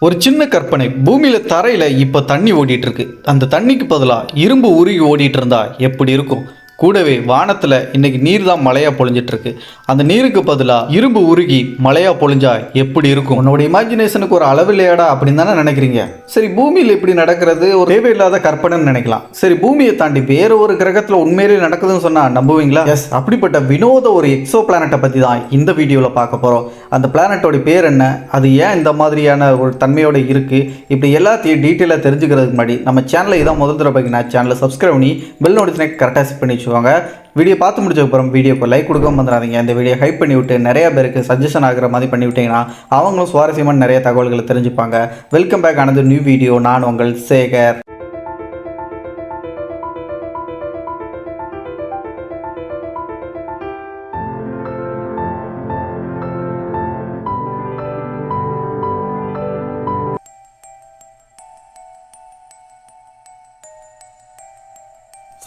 ஒரு சின்ன கற்பனை. பூமியில தரையில இப்ப தண்ணி ஓடிட்டு இருக்கு. அந்த தண்ணிக்கு பதிலாக இரும்பு உருகி ஓடிட்டு இருந்தா எப்படி இருக்கும்? கூடவே வானத்துல இன்னைக்கு நீர் தான் மழையா பொழிஞ்சிட்டு இருக்கு அந்த நீருக்கு பதிலா இரும்பு உருகி மழையா பொழிஞ்சா எப்படி இருக்கும்? உன்னோட இமேஜினேஷனுக்கு ஒரு அளவு இல்லையாடா அப்படின்னு தானே நினைக்கிறீங்க. சரி பூமியில் இப்படி நடக்கிறது ஒரு தேவையில்லாத கற்பனைன்னு நினைக்கலாம். சரி பூமியை தாண்டி வேற ஒரு கிரகத்துல உண்மையிலேயே நடக்குதுன்னு சொன்னா நம்புவீங்களா? எஸ் அப்படிப்பட்ட வினோத ஒரு எக்ஸோ பிளானட்டை பத்தி தான் இந்த வீடியோவில் பார்க்க போறோம். அந்த பிளானட்டோட பேர் என்ன? அது ஏன் இந்த மாதிரியான ஒரு தன்மையோட இருக்கு? இப்படி எல்லாத்தையும் டீட்டெயிலாக தெரிஞ்சுக்கிறதுக்கு முன்னாடி நம்ம சேனலை இதான் முதல் தடவை சேனலை சப்ஸ்கிரைப் பண்ணி பெல் நோட்டிஃபிகேஷன் கரெக்டாக செட் பண்ணி வச்சுக்கோங்க வீடியோ பார்த்து முடிச்சதுக்கப்புறம் வீடியோக்கு லைக் கொடுக்க வந்துடாதீங்க இந்த வீடியோ ஹைப் பண்ணி விட்டு நிறைய பேருக்கு சஜஷன் ஆகிற மாதிரி பண்ணி விட்டீங்கன்னா அவங்களும் சுவாரஸ்யமான நிறைய தகவல்களை தெரிஞ்சுப்பாங்க. வெல்கம் பேக் ஆனது நியூ வீடியோ நான் உங்கள் சேகர்.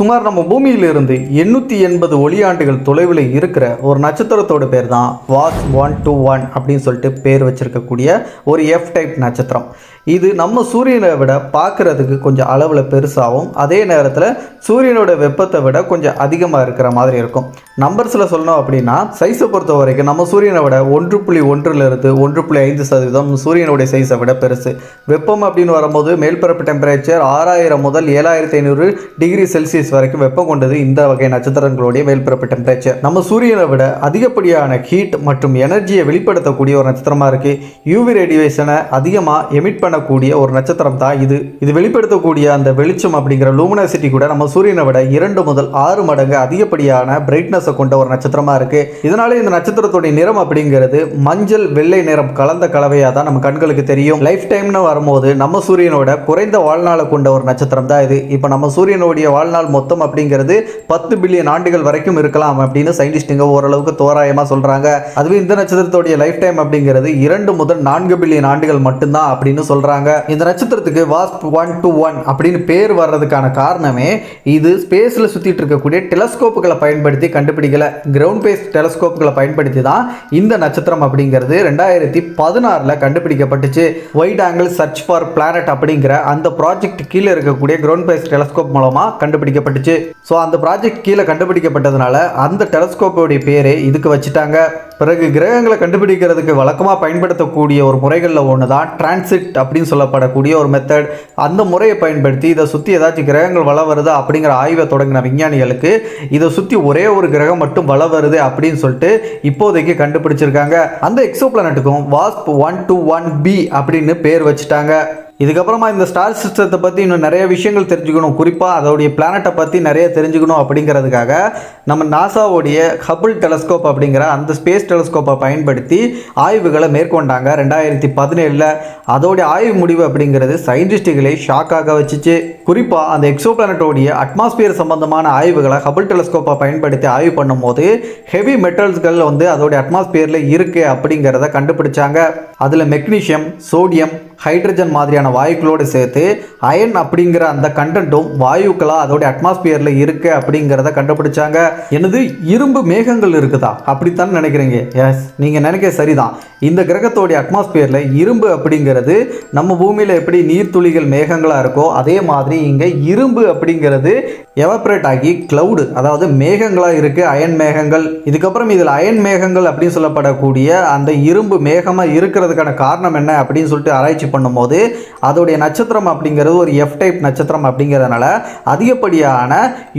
சுமார் நம்ம பூமியிலிருந்து எண்ணூற்றி எண்பது ஒளியாண்டுகள் தொலைவில் இருக்கிற ஒரு நட்சத்திரத்தோட பேர் தான் வாஸ் ஒன் டூ ஒன் அப்படின்னு சொல்லிட்டு பேர் வச்சிருக்கக்கூடிய ஒரு எஃப் டைப் நட்சத்திரம். இது நம்ம சூரியனை விட பார்க்குறதுக்கு கொஞ்சம் அளவில் பெருசாகவும் அதே நேரத்தில் சூரியனோட வெப்பத்தை விட கொஞ்சம் அதிகமாக இருக்கிற மாதிரி இருக்கும். நம்பர்ஸில் சொல்லணும் அப்படின்னா சைஸை பொறுத்த வரைக்கும் நம்ம சூரியனை விட ஒன்று புள்ளி ஒன்றுலேருந்து ஒன்று புள்ளி ஐந்து சதவீதம் சூரியனுடைய சைஸை விட பெருசு. வெப்பம் அப்படின்னு வரும்போது மேல்பரப்பு டெம்பரேச்சர் ஆறாயிரம் முதல் ஏழாயிரத்தி ஐநூறு டிகிரி செல்சியஸ் வரைக்கும் வெப்பம் கொண்டது இந்த வகை நட்சத்திரங்களுடைய மேல்பரப்பு டெம்பரேச்சர் நம்ம சூரியனை விட அதிகப்படியான ஹீட் மற்றும் எனர்ஜியை வெளிப்படுத்தக்கூடிய ஒரு நட்சத்திரமாக இருக்குது யூவி ரேடியேஷனை அதிகமாக எமிட் பண்ணக்கூடிய ஒரு நட்சத்திரம் தான் இது. இது வெளிப்படுத்தக்கூடிய அந்த வெளிச்சம் அப்படிங்கிற லூமினாசிட்டி கூட நம்ம சூரியனை விட இரண்டு முதல் ஆறு மடங்கு அதிகப்படியான பிரைட்னஸை கொண்ட ஒரு நட்சத்திரமாக இருக்குது இதனால இந்த நட்சத்திரத்துடைய நிறம் அப்படிங்கிறது மஞ்சள் வெள்ளை நிறம் கலந்த கலவையாக தான் நம்ம கண்களுக்கு தெரியும். லைஃப் டைம்னு வரும்போது நம்ம சூரியனோட குறைந்த வாழ்நாளை கொண்ட ஒரு நட்சத்திரம் தான் இது. இப்போ நம்ம சூரியனுடைய வாழ்நாள் மொத்தம் அப்படிங்கிறது பத்து பில்லியன் ஆண்டுகள் வரைக்கும் இருக்கலாம் அப்படின்னு சயின்டிஸ்டுங்க ஓரளவுக்கு தோராயமாக சொல்கிறாங்க அதுவே இந்த நட்சத்திரத்துடைய லைஃப் டைம் அப்படிங்கிறது இரண்டு முதல் நான்கு பில்லியன் ஆண்டுகள் மட்டும்தான் அப்படின்னு சொல்கிறாங்க இந்த நட்சத்திரத்துக்கு வாஸ்ப் ஒன் டு ஒன் அப்படின்னு பேர் வர்றதுக்கான காரணமே இது ஸ்பேஸில் சுற்றிட்டு இருக்கக்கூடிய டெலஸ்கோப்புகளை பயன்படுத்தி கண்டுபிடிக்கல. கிரவுண்ட் பேஸ் டெலஸ்கோப்புகளை பயன்படுத்தி தான் இந்த நட்சத்திரம் அப்படிங்கிறது ரெண்டாயிரத்தி பதினாறில் கண்டுபிடிக்கப்பட்டுச்சு. Wide angle search for planet அப்படிங்கிற அந்த ப்ராஜெக்ட் கீழே இருக்கக்கூடிய கிரவுண்ட் பேஸ் டெலஸ்கோப் மூலமாக கண்டுபிடிக்கப்பட்டுச்சு. ஸோ அந்த ப்ராஜெக்ட் கீழே கண்டுபிடிக்கப்பட்டதுனால அந்த டெலஸ்கோப்போடைய பேரே இதுக்கு வச்சுட்டாங்க. பிறகு கிரகங்களை கண்டுபிடிக்கிறதுக்கு வழக்கமாக பயன்படுத்தக்கூடிய ஒரு முறைகளில் ஒன்று தான் டிரான்சிட் அப்படின்னு சொல்லப்படக்கூடிய ஒரு மெத்தட் அந்த முறையை பயன்படுத்தி இதை சுற்றி ஏதாச்சும் கிரகங்கள் வள வருதா அப்படிங்கிற ஆய்வை தொடங்கின விஞ்ஞானிகளுக்கு இதை சுற்றி ஒரே ஒரு கிரகம் மட்டும் வள வருது அப்படின்னு சொல்லிட்டு இப்போதைக்கு கண்டுபிடிச்சிருக்காங்க. அந்த எக்ஸோ பிளானட்டுக்கும் வாஸ்ப் ஒன் டூ ஒன் பி அப்படின்னு பேர் வச்சுட்டாங்க. இதுக்கப்புறமா இந்த ஸ்டார் சிஸ்டத்தை பற்றி இன்னும் நிறைய விஷயங்கள் தெரிஞ்சுக்கணும். குறிப்பாக அதோடைய பிளானட்டை பற்றி நிறைய தெரிஞ்சுக்கணும் அப்படிங்கிறதுக்காக நம்ம நாசாவுடைய ஹபிள் டெலஸ்கோப் அப்படிங்கிற அந்த ஸ்பேஸ் டெலஸ்கோப்பை பயன்படுத்தி ஆய்வுகளை மேற்கொண்டாங்க ரெண்டாயிரத்தி பதினேழில். அதோடைய ஆய்வு முடிவு அப்படிங்கிறது சயின்டிஸ்டுகளை ஷாக்காக வச்சுச்சு. குறிப்பாக அந்த எக்ஸோ பிளானட்டோடைய அட்மாஸ்பியர் சம்பந்தமான ஆய்வுகளை ஹபிள் டெலஸ்கோப்பை பயன்படுத்தி ஆய்வு பண்ணும்போது ஹெவி மெட்டல்ஸ்கள் வந்து அதோடைய அட்மாஸ்பியரில் இருக்குது அப்படிங்கிறத கண்டுபிடிச்சாங்க. அதில் மெக்னீஷியம் சோடியம் ஹைட்ரஜன் மாதிரியான வாயுக்களோடு சேர்த்து அயன் அப்படிங்கிற அந்த கண்டென்ட்டும் வாயுக்களாக அதோடைய அட்மாஸ்பியரில் இருக்கு அப்படிங்கிறத கண்டுபிடிச்சாங்க. எனது இரும்பு மேகங்கள் இருக்குதா? அப்படித்தான் நினைக்கிறீங்க. எஸ் நீங்கள் நினைக்க சரிதான். இந்த கிரகத்தோடைய அட்மாஸ்பியரில் இரும்பு அப்படிங்கிறது நம்ம பூமியில் எப்படி நீர்த்துளிகள் மேகங்களாக இருக்கோ அதே மாதிரி இங்கே இரும்பு அப்படிங்கிறது எவப்ரேட் ஆகி க்ளவுடு அதாவது மேகங்களாக இருக்குது அயன் மேகங்கள். இதுக்கப்புறம் இதில் அயன் மேகங்கள் அப்படின்னு சொல்லப்படக்கூடிய அந்த இரும்பு மேகமாக இருக்கிறதுக்கான காரணம் என்ன அப்படின்னு சொல்லிட்டு ஆராய்ச்சி பண்ணும்போது அதோடைய நட்சத்திரம் அப்படிங்கிறது ஒரு எஃப் டைப் நட்சத்திரம் அப்படிங்கிறதுனால அதிகப்படியான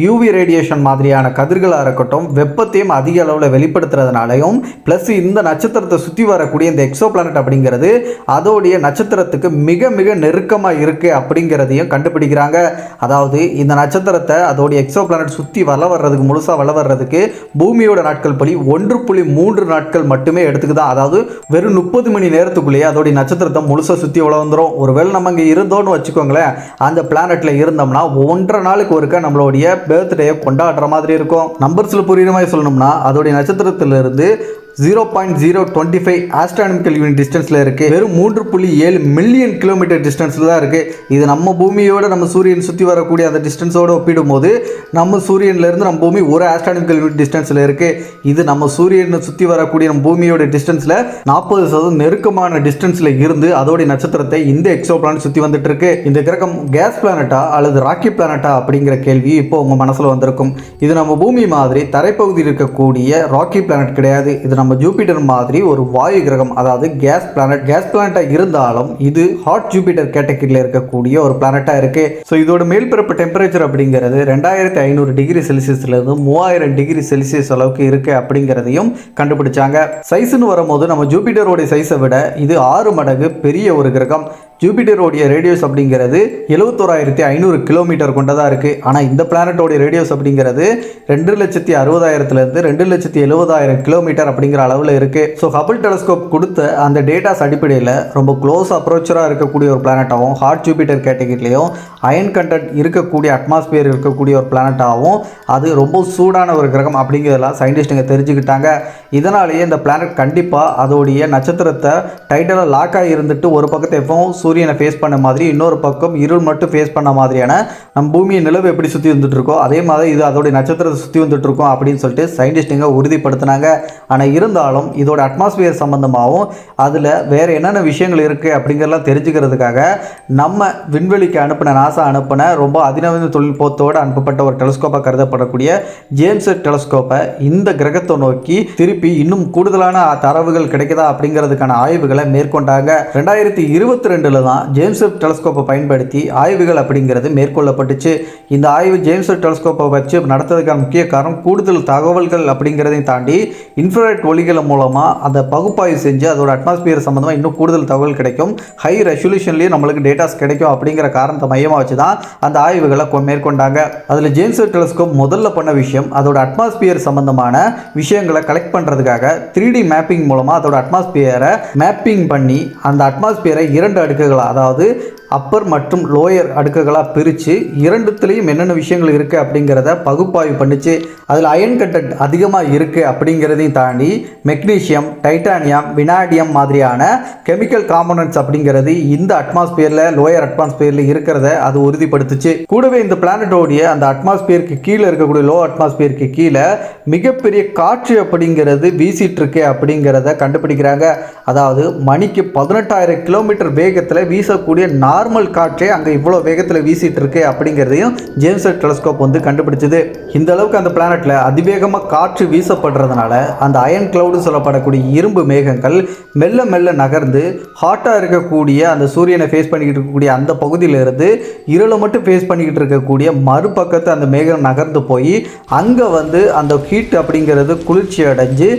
யூவி ரேடியேஷன் மாதிரியான கதிர்களாக இருக்கட்டும் வெப்பத்தையும் அதிக அளவில் வெளிப்படுத்துறதுனாலையும் ப்ளஸ் இந்த நட்சத்திரத்தை சுற்றி வரக்கூடிய இந்த எக்ஸோ பிளானட் அப்படிங்கிறது அதோடைய நட்சத்திரத்துக்கு மிக மிக நெருக்கமாக இருக்குது அப்படிங்கிறதையும் கண்டுபிடிக்கிறாங்க. அதாவது இந்த நட்சத்திரத்தை அதோடைய எக்ஸோ பிளானட் சுற்றி வள வர்றதுக்கு முழுசாக வள வர்றதுக்கு பூமியோட நாட்கள் படி ஒன்று புள்ளி மூன்று நாட்கள் மட்டுமே எடுத்துக்குதான். அதாவது வெறும் முப்பது மணி நேரத்துக்குள்ளேயே அதோடைய நட்சத்திரத்தை முழுசாக சுற்றி இவ்வளோ வந்துடும் ஒருவேளை நம்ம இங்கே இருந்தோன்னு வச்சுக்கோங்களேன் அந்த பிளானட்டில் இருந்தோம்னா ஒன்றரை நாளுக்கு ஒருக்க நம்மளுடைய பர்த்டேயை கொண்டாடுற மாதிரி இருக்கும். நம்பர்ஸில் புரியுற மாதிரி சொல்லணும்னா அதோடைய நட்சத்திரத்திலிருந்து zero point zero twenty five astronomical unit டிஸ்டன்ஸில் இருக்குது வெறும் மூன்று புள்ளி ஏழு மில்லியன் கிலோமீட்டர் டிஸ்டன்ஸில் தான் இருக்குது இது நம்ம பூமியோட நம்ம சூரியன் சுற்றி வரக்கூடிய அந்த டிஸ்டன்ஸோடு ஒப்பிடும்போது நம்ம சூரியன்லேருந்து நம்ம பூமி ஒரு ஆஸ்ட்ரானமிக்கல் யூனிட் டிஸ்டன்ஸில் இருக்குது இது நம்ம சூரியனை சுற்றி வரக்கூடிய நம்ம பூமியோட டிஸ்டன்ஸில் நாற்பது சதவீதம் நெருக்கமான டிஸ்டன்ஸில் இருந்து அதோடைய நட்சத்திரத்தை இந்த எக்ஸோ பிளானட் சுற்றி வந்துட்டு இருக்கு இந்த கிரகம் கேஸ் பிளானட்டா அல்லது ராக்கி பிளானட்டா அப்படிங்கிற கேள்வி இப்போ உங்கள் மனசில் வந்திருக்கும். இது நம்ம பூமி மாதிரி தரைப்பகுதியில் இருக்கக்கூடிய ராக்கி பிளானட் கிடையாது. இது நம்ம ஜூபிட்டர் மாதிரி ஒரு வாயு கிரகம் அதாவது கேஸ் பிளானட் கேஸ் பிளானட்டாக இருந்தாலும் இது ஹாட் ஜூபிட்டர் கேட்டகரியில் இருக்கக்கூடிய ஒரு பிளானட்டாக இருக்குது ஸோ இதோட மேல்பிறப்பு டெம்பரேச்சர் அப்படிங்கிறது ரெண்டாயிரத்தி ஐநூறு டிகிரி செல்சியஸ்லேருந்து மூவாயிரம் டிகிரி செல்சியஸ் அளவுக்கு இருக்குது அப்படிங்கிறதையும் கண்டுபிடிச்சாங்க. சைஸ்னு வரும்போது நம்ம ஜூபிட்டரோடைய சைஸை விட இது ஆறு மடங்கு பெரிய ஒரு கிரகம். ஜூபிட்டரோடைய ரேடியோஸ் அப்படிங்கிறது எழுபத்தோராயிரத்தி ஐநூறு கிலோமீட்டர் கொண்டதாக இருக்குது ஆனால் இந்த பிளானட்டோடைய ரேடியோஸ் அப்படிங்கிறது ரெண்டு லட்சத்தி அறுபதாயிரத்துலேருந்து ரெண்டு லட்சத்தி எழுபதாயிரம் கிலோமீட்டர் அப்படிங்கிற அளவில் இருக்குது ஸோ ஹபிள் டெலஸ்கோப் கொடுத்த அந்த டேட்டாஸ் அடிப்படையில் ரொம்ப க்ளோஸ் அப்ரோச்சராக இருக்கக்கூடிய ஒரு பிளானட்டாகவும் ஹாட் ஜூபிட்டர் கேட்டகிரிலையும் அயன் கண்டென்ட் இருக்கக்கூடிய அட்மாஸ்பியர் இருக்கக்கூடிய ஒரு பிளானட்டாகவும் அது ரொம்ப சூடான ஒரு கிரகம் அப்படிங்கிறதெல்லாம் சயின்டிஸ்ட்டுங்க தெரிஞ்சுக்கிட்டாங்க. இதனாலேயே இந்த பிளானட் கண்டிப்பாக அதோடைய நட்சத்திரத்தை டைட்டலாக லாக் ஆகி இருந்துட்டு ஒரு பக்கத்தை எப்பவும் சூரியனை ஃபேஸ் பண்ண மாதிரி இன்னொரு பக்கம் இருள் மட்டும் ஃபேஸ் பண்ண மாதிரியான நம்ம பூமியை நிலவு எப்படி சுற்றி வந்துட்டுருக்கோ அதே மாதிரி இது அதோடைய நட்சத்திரத்தை சுற்றி வந்துட்டுருக்கோம் அப்படின்னு சொல்லிட்டு சயின்டிஸ்ட்டுங்க உறுதிப்படுத்தினாங்க. ஆனால் இருந்தாலும் இதோட அட்மாஸ்பியர் சம்மந்தமாகவும் அதில் வேறு என்னென்ன விஷயங்கள் இருக்குது அப்படிங்கிறலாம் தெரிஞ்சுக்கிறதுக்காக நம்ம விண்வெளிக்கு அனுப்பின நாசா அனுப்பின ரொம்ப அதிநவீன தொழில்நுட்பத்தோடு அனுப்பப்பட்ட ஒரு டெலஸ்கோப்பாக கருதப்படக்கூடிய ஜேம்ஸ் டெலஸ்கோப்பை இந்த கிரகத்தை நோக்கி திருப்பி இன்னும் கூடுதலான தரவுகள் கிடைக்குதா அப்படிங்கிறதுக்கான ஆய்வுகளை மேற்கொண்டாங்க. ரெண்டாயிரத்தி இருபத்தி ரெண்டில் தான் ஜேம்ஸ் வெப் டெலஸ்கோப்பை பயன்படுத்தி ஆய்வுகள் அப்படிங்கிறது மேற்கொள்ளப்பட்டுச்சு. இந்த ஆய்வு ஜேம்ஸ் வெப் டெலஸ்கோப்பை வச்சு நடத்துறதுக்கான முக்கிய காரணம் கூடுதல் தகவல்கள் அப்படிங்கிறதையும் தாண்டி இன்ஃப்ராரெட் ஒளிகள் மூலமாக அந்த பகுப்பாய்வு செஞ்சு அதோட அட்மாஸ்பியர் சம்மந்தமாக இன்னும் கூடுதல் தகவல் கிடைக்கும். ஹை ரெசல்யூஷன்லேயே நம்மளுக்கு டேட்டாஸ் கிடைக்கும் அப்படிங்கிற காரணத்தை மையமாக வச்சு தான் அந்த ஆய்வுகளை கொ- மேற்கொண்டாங்க. அதில் ஜேம்ஸ் வெப் டெலஸ்கோப் முதல்ல பண்ண விஷயம் அதோட அட்மாஸ்பியர் சம்மந்தமான விஷயங்களை கலெக்ட் பண்ணுறதுக்காக த்ரீ டி மேப்பிங் மூலமாக அதோட அட்மாஸ்பியரை மேப்பிங் பண்ணி அந்த அட்மாஸ்பியரை இரண்டு அடுக்கு அடுக்குகளாக அதாவது அப்பர் மற்றும் லோயர் அடுக்குகளாக பிரித்து இரண்டுத்துலேயும் என்னென்ன விஷயங்கள் இருக்குது அப்படிங்கிறத பகுப்பாய்வு பண்ணிச்சு. அதில் அயன் கண்டென்ட் அதிகமாக இருக்குது அப்படிங்கிறதையும் தாண்டி மெக்னீஷியம் டைட்டானியம் வினாடியம் மாதிரியான கெமிக்கல் காம்பனன்ட்ஸ் அப்படிங்கிறது இந்த அட்மாஸ்பியரில் லோயர் அட்மாஸ்பியரில் இருக்கிறத அது உறுதிப்படுத்துச்சு. கூடவே இந்த பிளானட்டோடைய அந்த அட்மாஸ்பியருக்கு கீழே இருக்கக்கூடிய லோ அட்மாஸ்பியருக்கு கீழே மிகப்பெரிய காற்று அப்படிங்கிறது வீசிட்டு இருக்கு அப்படிங்கிறத கண்டுபிடிக்கிறாங்க. அதாவது மணிக்கு பதினெட்டாயிரம் கிலோமீட்டர் வேகத்தில் வீசக்கூடிய நார்மல் காற்றே அங்கே இவ்வளோ வேகத்தில் வீசிகிட்டு இருக்கு அப்படிங்கிறதையும் ஜேம்ஸ் வெப் டெலஸ்கோப் வந்து கண்டுபிடிச்சது. இந்த அளவுக்கு அந்த பிளானட்டில் அதிவேகமாக காற்று வீசப்படுறதுனால அந்த அயன் கிளவுடு சொல்லப்படக்கூடிய இரும்பு மேகங்கள் மெல்ல மெல்ல நகர்ந்து ஹாட்டாக இருக்கக்கூடிய அந்த சூரியனை ஃபேஸ் பண்ணிக்கிட்டு இருக்கக்கூடிய அந்த பகுதியிலிருந்து இருளை மட்டும் ஃபேஸ் பண்ணிக்கிட்டு இருக்கக்கூடிய மறுபக்கத்து அந்த மேகம் நகர்ந்து போய் அங்கே வந்து அந்த ஹீட் அப்படிங்கிறது குளிர்ச்சி அடைஞ்சு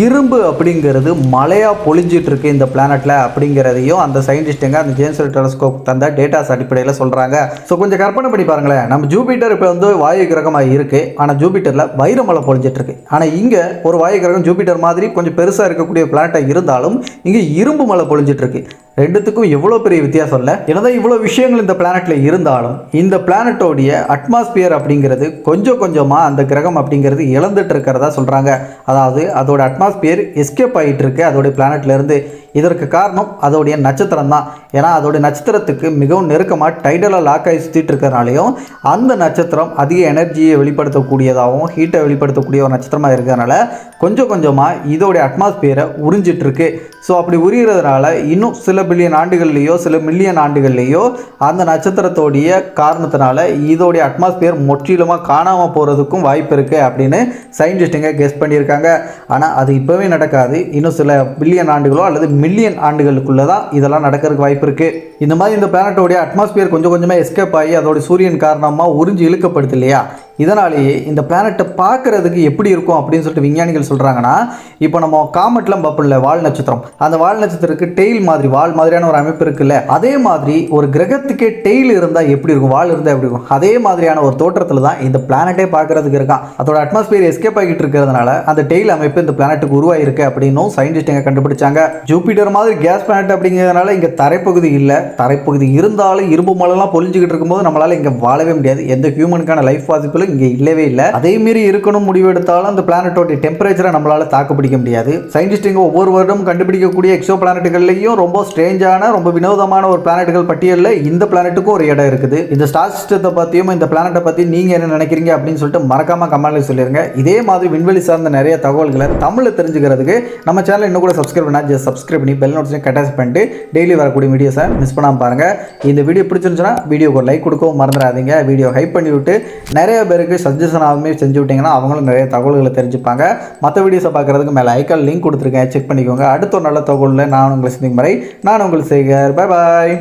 இரும்பு அப்படிங்கிறது மழையாக பொழிஞ்சிட்ருக்கு இந்த பிளானட்டில் அப்படிங்கிறதையும் அந்த சயின்டிஸ்ட்டுங்க அந்த ஜேம்ஸ் வெப் டெலஸ்கோப் தந்த டேட்டாஸ் அடிப்படையில் சொல்கிறாங்க ஸோ கொஞ்சம் கற்பனை பண்ணி பாருங்களேன். நம்ம ஜூபிட்டர் இப்போ வந்து வாயு கிரகமாக இருக்குது ஆனால் ஜூபிட்டரில் வைரமலை பொழிஞ்சிட்டு இருக்கு ஆனால் இங்கே ஒரு வாயு கிரகம் ஜூபிட்டர் மாதிரி கொஞ்சம் பெருசாக இருக்கக்கூடிய பிளானட்டாக இருந்தாலும் இங்கே இரும்பு மலை பொழிஞ்சிட்டு இருக்கு ரெண்டுத்துக்கும் எவ்வளோ பெரிய வித்தியாசம் இல்லை. என்னதான் இவ்வளோ விஷயங்கள் இந்த பிளானட்ல இருந்தாலும் இந்த பிளானட்டோடைய அட்மாஸ்பியர் அப்படிங்கிறது கொஞ்சம் கொஞ்சமாக அந்த கிரகம் அப்படிங்கிறது இழந்துட்டு இருக்கிறதா சொல்கிறாங்க அதாவது அதோட அட்மாஸ்பியர் எஸ்கேப் ஆகிட்டு இருக்கு அதோடைய பிளானட்லேருந்து இதற்கு காரணம் அதோடைய நட்சத்திரம் தான். ஏன்னா அதோடைய நட்சத்திரத்துக்கு மிகவும் நெருக்கமாக டைடலாக லாக் ஆகி சுற்றிட்டு இருக்கிறனாலையும் அந்த நட்சத்திரம் அதிக எனர்ஜியை வெளிப்படுத்தக்கூடியதாகவும் ஹீட்டை வெளிப்படுத்தக்கூடிய ஒரு நட்சத்திரமாக இருக்கிறதுனால கொஞ்சம் கொஞ்சமாக இதோடைய அட்மாஸ்பியரை உறிஞ்சிட்ருக்கு ஸோ அப்படி உரிகிறதுனால இன்னும் சில பில்லியன் ஆண்டுகள்லேயோ சில மில்லியன் ஆண்டுகள்லேயோ அந்த நட்சத்திரத்தோடைய காரணத்தினால இதோடைய அட்மாஸ்பியர் முற்றிலுமாக காணாமல் போகிறதுக்கும் வாய்ப்பு இருக்குது அப்படின்னு சயின்டிஸ்ட்டுங்க கெஸ் பண்ணியிருக்காங்க. ஆனால் அது இப்போவே நடக்காது. இன்னும் சில பில்லியன் ஆண்டுகளோ அல்லது மில்லியன் ஆண்டுகளுக்குள்ளே தான் இதெல்லாம் நடக்கிறதுக்கு வாய்ப்பு இருக்குது இந்த மாதிரி இந்த பிளானட்டோடைய அட்மாஸ்பியர் கொஞ்சம் கொஞ்சமாக எஸ்கேப் ஆகி அதோட சூரியன் காரணமாக உறிஞ்சி இழுக்கப்படுது இல்லையா? இதனாலேயே இந்த பிளானட்டை பார்க்கறதுக்கு எப்படி இருக்கும் அப்படின்னு சொல்லிட்டு விஞ்ஞானிகள் சொல்கிறாங்கன்னா இப்போ நம்ம காமெட்லாம் பார்ப்போம்ல வால் நட்சத்திரம். அந்த வால் நட்சத்திரத்துக்கு டெய்ல் மாதிரி வால் மாதிரியான ஒரு அமைப்பு இருக்குல்ல அதே மாதிரி ஒரு கிரகத்துக்கே டெய்ல் இருந்தால் எப்படி இருக்கும்? வால் இருந்தால் எப்படி இருக்கும்? அதே மாதிரியான ஒரு தோற்றத்தில் தான் இந்த பிளானட்டே பார்க்கறதுக்கு இருக்கான். அதோட அட்மாஸ்பியர் எஸ்கேப் ஆகிட்டு இருக்கிறதுனால அந்த டெய்ல் அமைப்பு இந்த பிளானட்டுக்கு உருவாயிருக்கு அப்படின்னும் சயின்டிஸ்ட்டுங்க கண்டுபிடிச்சாங்க. ஜூபிட்டர் மாதிரி கேஸ் பிளானட் அப்படிங்கிறதுனால இங்கே தரைப்பகுதி இல்லை. தரைப்பகுதி இருந்தாலும் இரும்பு மலைலாம் பொழிஞ்சுக்கிட்டு இருக்கும்போது நம்மளால் இங்கே வாழவே முடியாது. எந்த ஹியூமனுக்கான லைஃப் பாசிபிளும் இங்கே இல்லவே இல்லை. அதே மீறி இருக்கணும் முடிவெடுத்தாலும் அந்த பிளானட்டோட டெம்பரேச்சரை நம்மளால தாக்கு பிடிக்க முடியாது. சயின்டிஸ்ட்டுங்க ஒவ்வொரு வருடம் கண்டுபிடிக்கக்கூடிய எக்ஸோ பிளானட்டுகள்லையும் ரொம்ப ஸ்ட்ரேஞ்சான ரொம்ப வினோதமான ஒரு பிளானட்டுகள் பட்டியலில் இந்த பிளானட்டுக்கும் ஒரு இடம் இருக்குது. இந்த ஸ்டார் சிஸ்டத்தை பற்றியும் இந்த பிளானட்டை பற்றி நீங்கள் என்ன நினைக்கிறீங்க அப்படின்னு சொல்லிட்டு மறக்காமல் கமெண்ட்ல சொல்லிருங்க. இதே மாதிரி விண்வெளி சார்ந்த நிறைய தகவல்களை தமிழில் தெரிஞ்சுக்கிறதுக்கு நம்ம சேனல் இன்னும் கூட சப்ஸ்கிரைப் பண்ணா ஜஸ்ட் சப்ஸ்கிரைப் பண்ணி பெல் நோட்ஸையும் கட்டாஸ் பண்ணிட்டு டெய்லி வரக்கூடிய வீடியோஸை மிஸ் பண்ணாமல் பாருங்க. இந்த வீடியோ பிடிச்சிருந்துச்சுன்னா வீடியோக்கு ஒரு லைக் கொடுக்கவும் மறந்துடாதீங்க. வீடியோ ஹைப் பண்ணி விட்டு நிறைய பேருக்கு சஜஷனாகவுமே செஞ்சு விட்டிங்கன்னா அவங்களும் நிறைய தகவல்களை தெரிஞ்சுப்பாங்க. மற்ற வீடியோஸை பார்க்குறதுக்கு மேலே ஐக்கால் லிங்க் கொடுத்துருக்கேன். செக் பண்ணிக்கோங்க. அடுத்த ஒரு நல்ல தகவலில் நான் உங்களை சந்திக்கும் வரை நான் உங்களுக்கு செய்கிறேன் பாய்